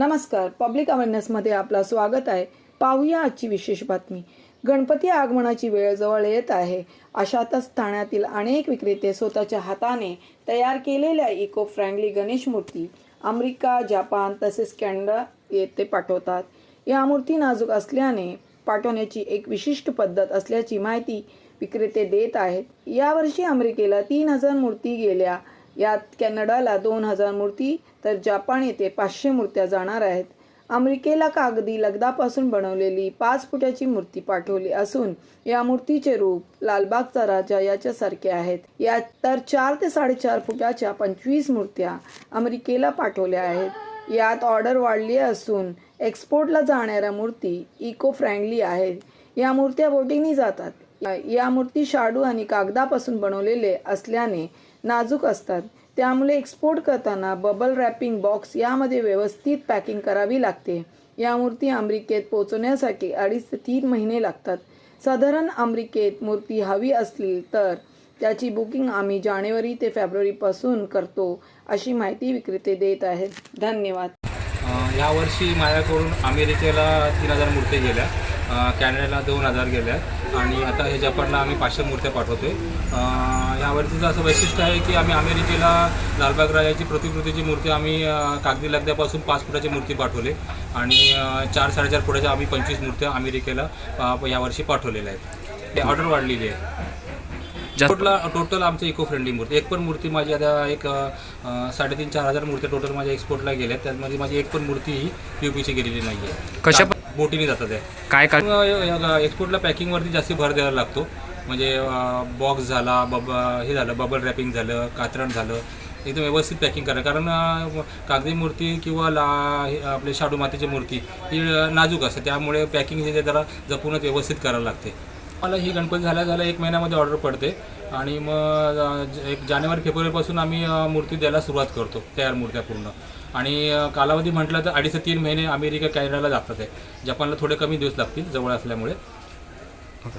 नमस्कार. पब्लिक अवेअरनेसमध्ये आपलं स्वागत आहे. पाहूया आजची विशेष बातमी. गणपती आगमनाची वेळ जवळ येत आहे. अशातच ठाण्यातील अनेक विक्रेते स्वतःच्या हाताने तयार केलेल्या इको फ्रेंडली गणेश मूर्ती अमेरिका जपान तसेच कॅनडा येथे पाठवतात. या मूर्ती नाजूक असल्याने पाठवण्याची एक विशिष्ट पद्धत असल्याची माहिती विक्रेते देत आहेत. यावर्षी अमेरिकेला तीन हजार मूर्ती गेल्या. यात कॅनडाला दोन हजार मूर्ती तर जपान येथे पाचशे मूर्त्या जाणार आहेत. अमेरिकेला कागदी लगदापासून बनवलेली पाच फुटाची मूर्ती पाठवली असून या मूर्तीचे रूप लालबागचा राजा याच्यासारखे आहेत. या तर चार ते साडेचार फुटाच्या पंचवीस मूर्त्या अमेरिकेला पाठवल्या आहेत. यात ऑर्डर वाढली असून एक्सपोर्टला जाणाऱ्या मूर्ती इको फ्रेंडली आहेत. या मूर्त्या बोटिंगनी जातात. या मूर्ती शाडू आणि कागदापासून बनवलेले असल्याने नाजूक असतात. त्यामुळे एक्सपोर्ट करताना बबल रॅपिंग बॉक्स यामध्ये व्यवस्थित पॅकिंग करावी लागते. या मूर्ती अमेरिकेत पोहोचवण्यासाठी अडीच ते तीन महिने लागतात. साधारण अमेरिकेत मूर्ती हवी असली तर त्याची बुकिंग आम्ही जानेवारी ते फेब्रुवारीपासून करतो अशी माहिती विक्रेते देत आहेत. धन्यवाद. यावर्षी माझ्याकडून अमेरिकेला तीन हजार मूर्ती गेल्या. कॅनडाला दोन हजार गेल्या आणि आता हे जपानला आम्ही पाचशे मूर्त्या पाठवतो आहे यावर्षीचं असं वैशिष्ट्य आहे की आम्ही अमेरिकेला लालबाग राजाची प्रतिकृतीची मूर्ती आम्ही कागदी लगद्यापासून पाच फुटाची मूर्ती पाठवली. आणि चार साडेचार फुटाच्या आम्ही पंचवीस मूर्त्या अमेरिकेला यावर्षी पाठवलेल्या आहेत. ते ऑर्डर वाढलेली आहे. टोटला टोटल आमचं इको फ्रेंडली मूर्ती. एक पण मूर्ती माझी आता एक साडेतीन चार हजार मूर्त्या टोटल माझ्या एक्सपोर्टला गेल्या त्यामध्ये माझी एक पण मूर्ती ही पी पीची गेलेली नाही आहे कशा बोटीने जातात आहे काय काय एक्सपोर्टला पॅकिंगवरती जास्त भर द्यायला लागतो. म्हणजे बॉक्स झाला बब हे झालं बबल रॅपिंग झालं कातरण झालं एकदम व्यवस्थित पॅकिंग करा. कारण कागदी मूर्ती किंवा ला आपले शाडू मातीची मूर्ती ही नाजूक असते. त्यामुळे पॅकिंग हे जरा जपूनच व्यवस्थित करायला लागते. मला ही गणपती झाल्या झाल्या एक महिन्यामध्ये ऑर्डर पडते. आणि मग एक जानेवारी फेब्रुवारीपासून आम्ही मूर्ती द्यायला सुरुवात करतो तयार मूर्त्या पूर्ण. आणि कालावधी म्हटलं तर अडीच ते तीन महिने अमेरिका कॅनडाला जातात आहे जपानला थोडे कमी दिवस लागतील जवळ असल्यामुळे. ओके.